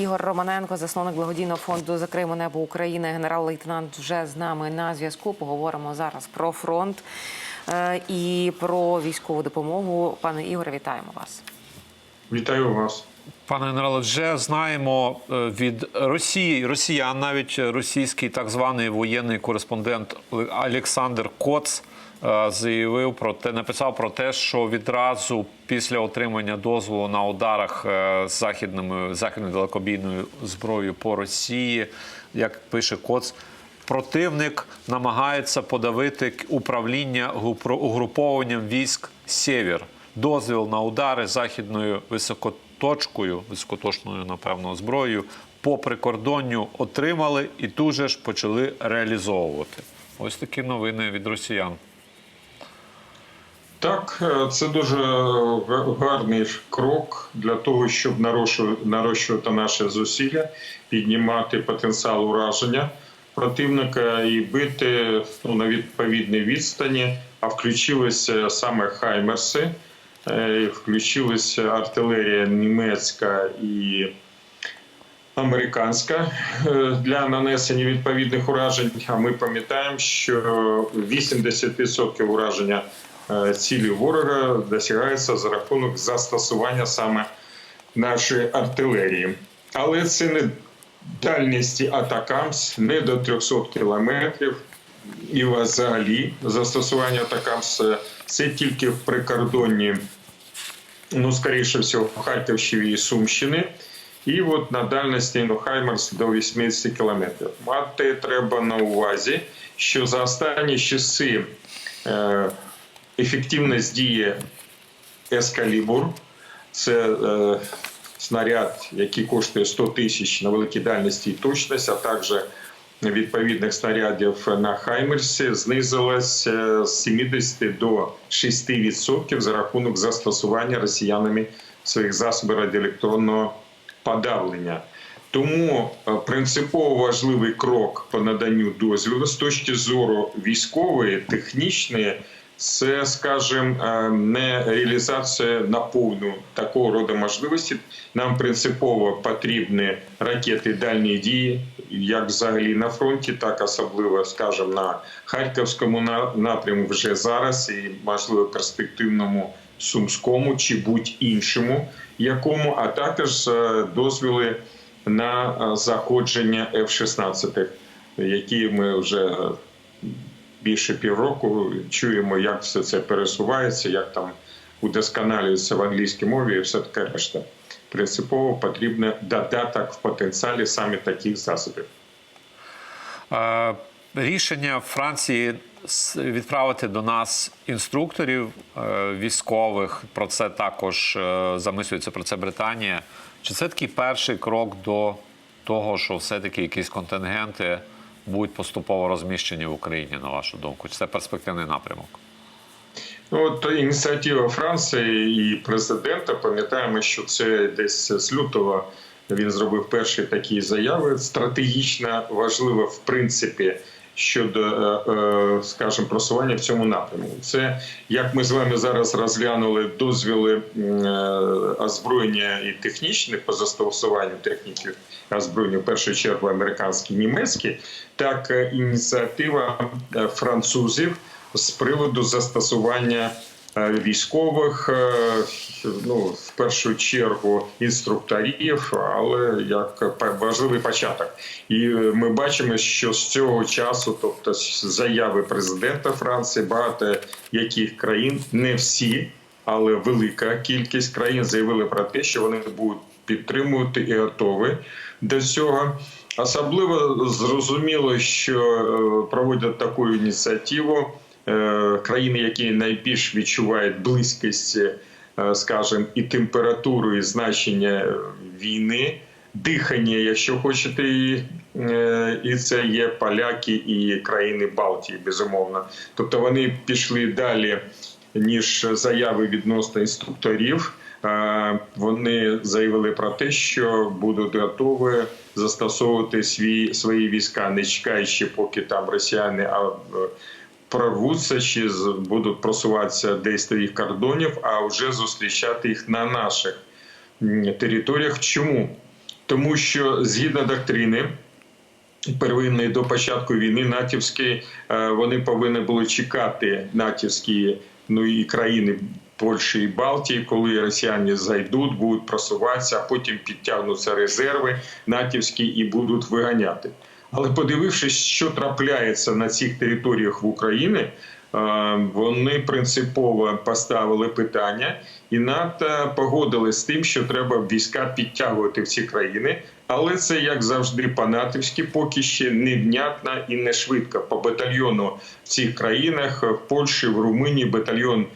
Ігор Романенко, засновник благодійного фонду Закриємо небо України, генерал-лейтенант вже з нами на зв'язку. Поговоримо зараз про фронт е, і про військову допомогу. Пане Ігоре, вітаємо вас. Вітаю вас. Пане генерале, вже знаємо е, від Росії, росіян, навіть російський так званий воєнний кореспондент Олександр Коц заявив про те, написав про те, що відразу після отримання дозволу на ударах е, західними західною далекобійною зброєю по Росії, як пише Коц, противник намагається подавити управління угрупованням військ Сєвєр. Дозвіл на удари західною високоточкою, високоточною, напевно, зброєю по прикордонню отримали і тут же ж почали реалізовувати. Ось такі новини від росіян. Так, е, це дуже гарний крок для того, щоб нарощувати наші зусилля, піднімати потенціал ураження противника і бити ну, на відповідній відстані. А включилися саме Хаймерси, е, включилася артилерія німецька і американська е, для нанесення відповідних уражень. А ми пам'ятаємо, що 80% ураження цілі ворога досягається за рахунок застосування саме нашої артилерії. Але це не дальність атакамс не до 300 кілометрів. І взагалі застосування атакамс це тільки в прикордонні, ну, скоріше всього, Харківщини і Сумщини. І от на дальності ну, Хаймерс до 80 кілометрів. Мати треба на увазі, що за останні часи е, ефективність дії Ескалібур це е, снаряд, який коштує 100 тисяч на великій дальності і точність, а також відповідних снарядів на Хаймерсі знизилась е, з 70 до 6% за рахунок застосування росіянами своїх засобів радіоелектронного подавлення. Тому е, принципово важливий крок по наданню дозволу з точки зору військової, технічної, це, скажімо, е, не реалізація на повну такого роду можливості. Нам принципово потрібні ракети дальньої дії, як взагалі на фронті, так особливо, скажімо, на харківському на- напрямку вже зараз, і можливо перспективному сумському чи будь-іншому якому, а також е, дозвіли на е, заходження F-16, які ми вже більше півроку чуємо, як все це пересувається, як там удосконалюється в англійській мові і все таке решта. Принципово потрібен додаток в потенціалі саме таких засобів. Рішення Франції відправити до нас інструкторів е, військових. Про це також е, замислюється про це Британія. Чи це такий перший крок до того, що все-таки якісь контингенти будуть поступово розміщені в Україні, на вашу думку? Чи це перспективний напрямок? Ну, От ініціатива Франції і президента. Пам'ятаємо, що це десь з лютого він зробив перші такі заяви. Стратегічно важливо, в принципі, щодо, е, е, скажімо, просування в цьому напрямку. Це як ми з вами зараз розглянули дозвіли е, озброєння і технічне по застосуванню техніки озброєння, в першу чергу американські, німецькі, так ініціатива французів з приводу застосування військових, е, ну в першу чергу інструкторів, але як важливий початок. І е, ми бачимо, що з цього часу, тобто заяви президента Франції, багато яких країн, не всі, але велика кількість країн заявили про те, що вони будуть підтримувати і готові до цього. Особливо зрозуміло, що е, проводять таку ініціативу е, країни, які найбільш відчувають близькість, е, скажімо, і температуру, і значення війни, дихання, якщо хочете, і, е, і це є поляки і країни Балтії, безумовно. Тобто вони пішли далі ніж заяви відносно інструкторів. Е, Вони заявили про те, що будуть готові застосовувати свої свої війська, не чекаючи, поки там росіяни а, е, прорвуться чи будуть просуватися десь до їх кордонів, а вже зустрічати їх на наших територіях. Чому? тому що згідно доктрини. Первинної до початку війни натівські е, вони повинні були чекати натівські ну і країни Польщі і Балтії, коли росіяни зайдуть, будуть просуватися, а потім підтягнуться резерви натівські і будуть виганяти. Але подивившись, що трапляється на цих територіях в Україні, е, вони принципово поставили питання, і НАТО погодили з тим, що треба війська підтягувати в ці країни. Але це як завжди по-натівськи, поки ще невнятно і не швидко. По батальйону в цих країнах в Польщі, в Румунії батальйон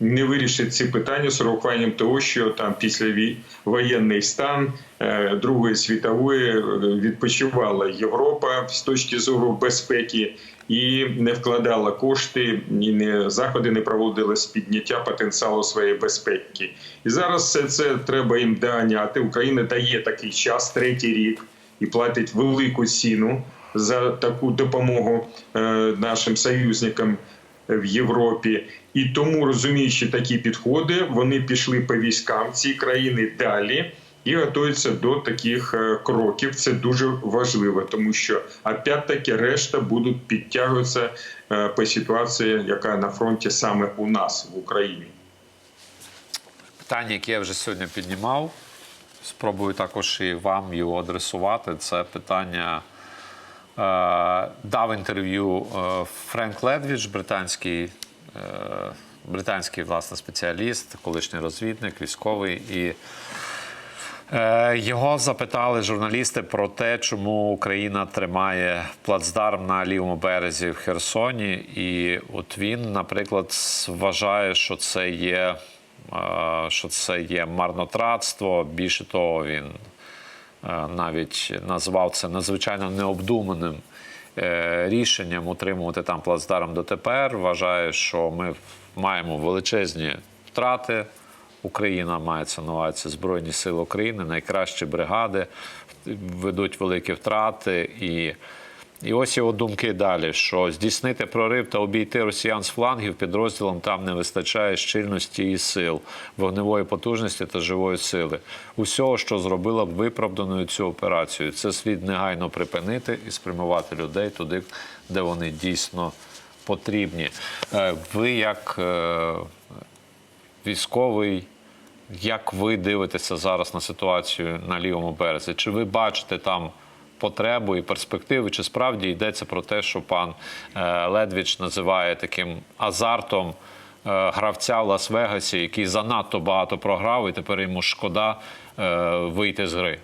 не вирішить ці питання з урахуванням того, що там після воєнний стан е, Другої світової е, відпочивала Європа з точки зору безпеки і не вкладала кошти, і не заходи не проводили з підняття потенціалу своєї безпеки. І зараз все це треба їм доганяти. Україна дає такий час, третій рік, і платить велику ціну за таку допомогу е, нашим союзникам в Європі. І тому, розуміючи такі підходи, вони пішли по військам ці країни далі і готуються до таких е, кроків. Це дуже важливо, тому що опять-таки решта будуть підтягуватися е, по ситуації, яка на фронті саме у нас в Україні. Питання, яке я вже сьогодні піднімав, спробую також і вам його адресувати. Це питання. Е, дав інтерв'ю Френк Ледвіч, британський, британський власне, спеціаліст, колишній розвідник, військовий. І Е, Його запитали журналісти про те, чому Україна тримає плацдарм на лівому березі в Херсоні. І от він, наприклад, вважає, що це є, е, що це є марнотратство. Більше того, він е, навіть назвав це надзвичайно необдуманим е, рішенням утримувати там плацдарм дотепер. Вважає, що ми маємо величезні втрати. Україна на увазі Збройні Сили України, найкращі бригади ведуть великі втрати. І, і ось його думки далі: що здійснити прорив та обійти росіян з флангів підрозділам там не вистачає щільності і сил, вогневої потужності та живої сили. Усього, що зробила б виправданою цю операцію. Це слід негайно припинити і спрямувати людей туди, де вони дійсно потрібні. Е, Ви як е, військовий. Як ви дивитеся зараз на ситуацію на лівому березі? Чи ви бачите там потребу і перспективи? Чи справді йдеться про те, що пан е, Ледвіч називає таким азартом е, гравця в Лас-Вегасі, який занадто багато програв, і тепер йому шкода е, вийти з гри?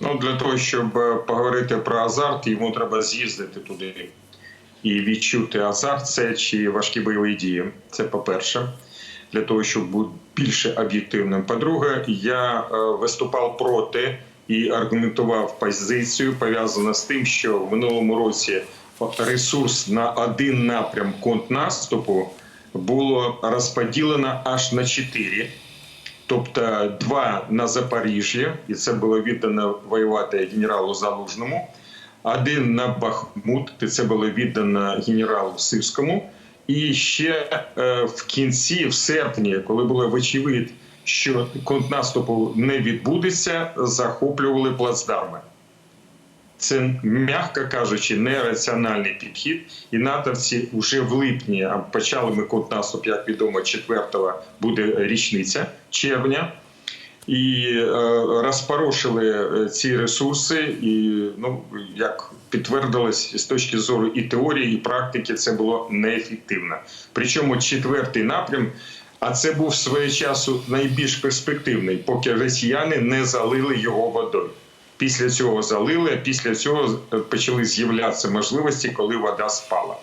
Ну для того, щоб поговорити про азарт, йому треба з'їздити туди і відчути азарт, це чи важкі бойові дії. Це по-перше, для того, щоб бути більше об'єктивним. По-друге, я виступав проти і аргументував позицію, пов'язану з тим, що в минулому році ресурс на один напрям контрнаступу було розподілено аж на чотири. Тобто два на Запоріжжі, і це було віддано воювати генералу Залужному, один на Бахмут, і це було віддано генералу Сирському. І ще е, в кінці, в серпні, коли було вочевидь, що контрнаступу не відбудеться, захоплювали плацдарми. Це, м'яко кажучи, нераціональний підхід. І натовці вже в липні а почали ми контрнаступ, як відомо, 4-го буде річниця червня. І е, розпорошили е, ці ресурси, і ну як підтвердилось з точки зору і теорії, і практики, це було неефективно. Причому четвертий напрям, а це був свого часу найбільш перспективний, поки росіяни не залили його водою. Після цього залили, а після цього почали з'являтися можливості, коли вода спала.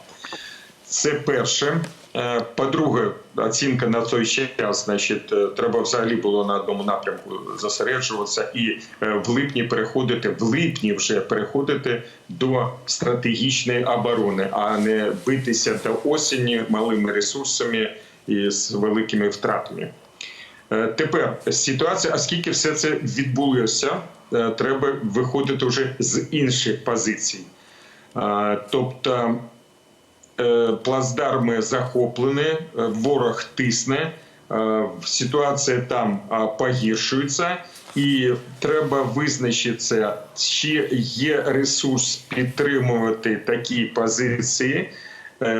Це перше. Е, По-друге, оцінка на той час, значить, е, треба взагалі було на одному напрямку зосереджуватися і е, в липні переходити, в липні вже переходити до стратегічної оборони, а не битися до осені малими ресурсами і з великими втратами. Е, Тепер ситуація, оскільки все це відбулося, е, треба виходити вже з інших позицій. Е, Тобто плацдарми захоплені, ворог тисне, ситуація там погіршується, І треба визначитися, чи є ресурс підтримувати такі позиції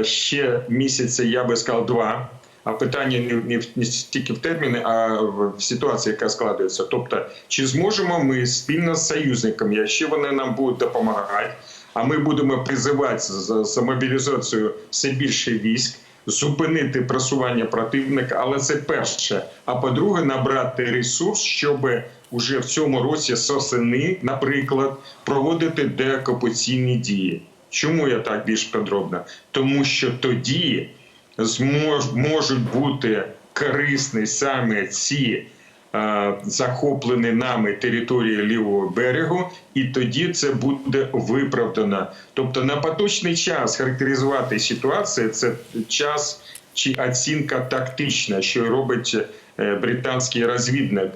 ще місяця, я би сказав, два. А питання не, не, стільки в терміни, а в, ситуації, яка складається. Тобто, чи зможемо ми спільно з союзниками, якщо вони нам будуть допомагати, а ми будемо призивати за, за мобілізацію все більше військ, зупинити просування противника, але це перше. А по-друге, набрати ресурс, щоб уже в цьому році з осени, наприклад, проводити деокупаційні дії. Чому я так більш подробно? Тому що тоді змож, можуть бути корисні саме ці е, захоплені нами території лівого берегу, і тоді це буде виправдано. Тобто на поточний час характеризувати ситуацію це час чи оцінка тактична, що робить е, британський розвідник.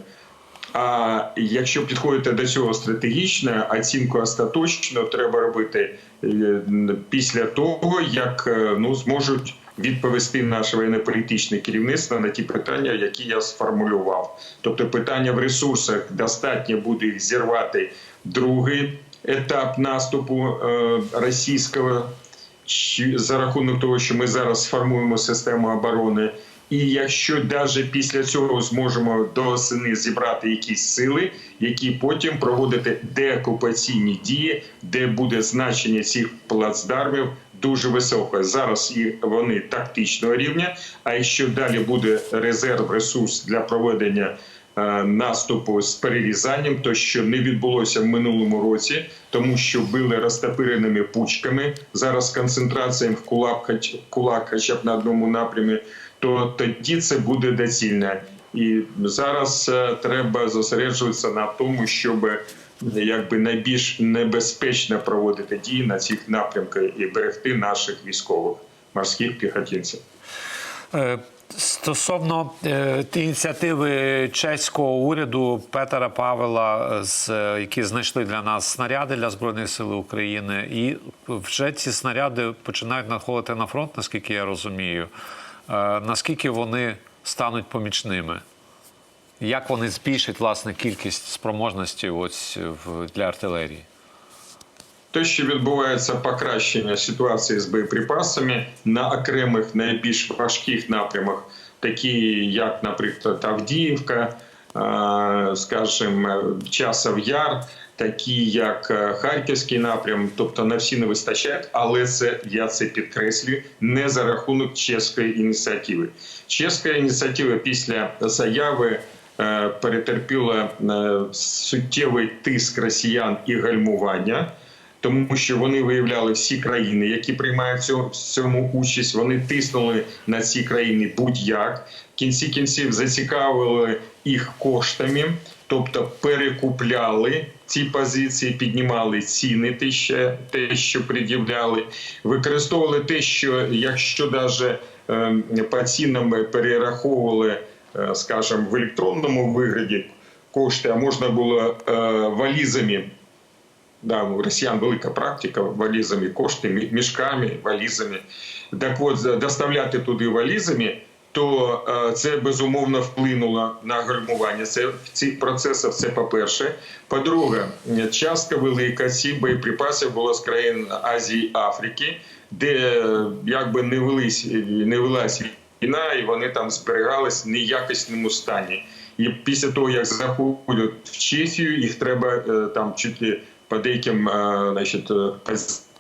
А якщо підходити до цього стратегічно, оцінку остаточно треба робити е, після того, як ну зможуть відповісти наше воєнно-політичне керівництво на ті питання, які я сформулював. Тобто, питання в ресурсах достатньо буде зірвати другий етап наступу е, російського за рахунок того, що ми зараз сформуємо систему оборони. І якщо навіть після цього зможемо до осени зібрати якісь сили, які потім проводити деокупаційні дії, де буде значення цих плацдармів дуже високе. Зараз і вони тактичного рівня. А якщо далі буде резерв, ресурс для проведення е, наступу з перерізанням, то що не відбулося в минулому році, тому що били розтопиреними пучками. Зараз концентрація в кулак, кулак, хоча б на одному напрямі, то тоді це буде доцільно. І зараз е, треба зосереджуватися на тому, щоб якби найбільш небезпечно проводити дії на цих напрямках і берегти наших військових морських піхотинців. Е, Стосовно е, ініціативи чеського уряду Петера Павела, е, з, які знайшли для нас снаряди для збройних сил України, і вже ці снаряди починають надходити на фронт, наскільки я розумію. Е, наскільки вони стануть помічними? Як вони збільшать власне кількість спроможності ось для артилерії? Те, що відбувається покращення ситуації з боєприпасами на окремих найбільш важких напрямах, такі як, наприклад, Авдіївка, е, скажімо, Часов Яр, такі як е, Харківський напрям, тобто на всі не вистачає, але це я це підкреслюю не за рахунок чеської ініціативи. Чеська ініціатива після заяви е, перетерпіла е, суттєвий тиск росіян і гальмування тому що вони виявляли всі країни, які приймають в цьому- участь. Вони тиснули на ці країни будь-як. В кінці кінців зацікавили їх коштами, тобто перекупляли ці позиції, піднімали ціни, те, що, те, що пред'являли, використовували те, що якщо навіть по цінам перераховували, е, скажімо, в електронному вигляді кошти, а можна було е, валізами. Да, у росіян велика практика валізами кошти, мішками, валізами. Так от, доставляти туди валізами, то е, це безумовно вплинуло на гальмування. Цих процесах це по-перше. По-друге, е, частка велика цих боєприпасів була з країн Азії Африки, де е, якби не велись не велась війна, і вони там зберігались в неякісному стані. І після того, як заходять в Чехію, їх треба е, там чуть ли по деяким е, значить, е,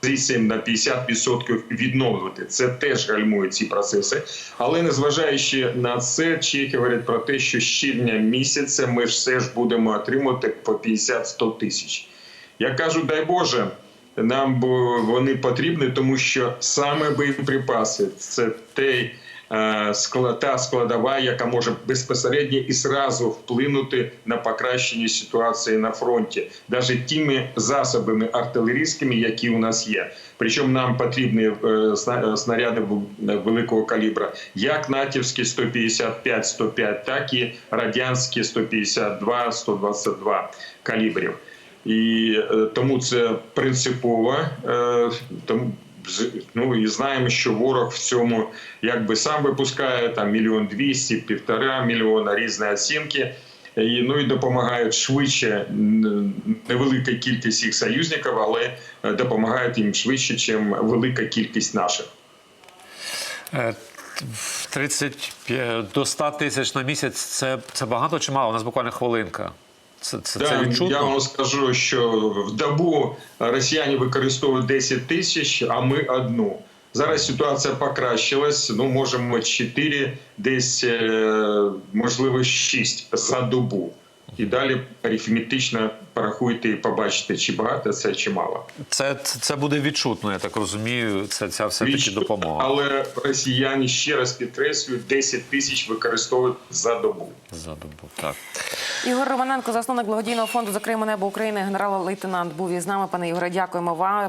позиціям на 50% відновлювати. Це теж гальмує ці процеси. Але незважаючи на це, чехи говорять про те, що з червня місяця ми все ж будемо отримувати по 50-100 тисяч. Я кажу, дай Боже. Нам вони потрібні, тому що саме боєприпаси це е, скла- та складова, яка може безпосередньо і зразу вплинути на покращення ситуації на фронті, навіть тими засобами артилерійськими, які у нас є. Причому нам потрібні е, снаряди великого калібра, як натівські 155-105, так і радянські 152-122 калібрів. І е, тому це принципово. Е, тому ну і знаємо, що ворог в цьому якби сам випускає там мільйон двісті, півтора мільйона різні оцінки. і ну і допомагають швидше невелика кількість їх союзників, але е, допомагають їм швидше, ніж велика кількість наших. Е, в 35 до 100 тисяч на місяць це, це багато чи мало? У нас буквально хвилинка. Це, це, це відчутно? я вам скажу, що в добу росіяни використовують 10 тисяч, а ми одну. Зараз ситуація покращилась. Ну можемо 4, десь е, можливо 6 за добу. І далі арифметично порахуйте і побачите, чи багато це, чи мало. Це, це, буде відчутно, я так розумію. Це ця все-таки допомога Але росіяни ще раз підкреслюють, 10 тисяч використовують за добу. за добу. Так. Ігор Романенко, засновник благодійного фонду Закриємо небо України, генерал-лейтенант, був із нами. Пане Ігоре, дякуємо вам.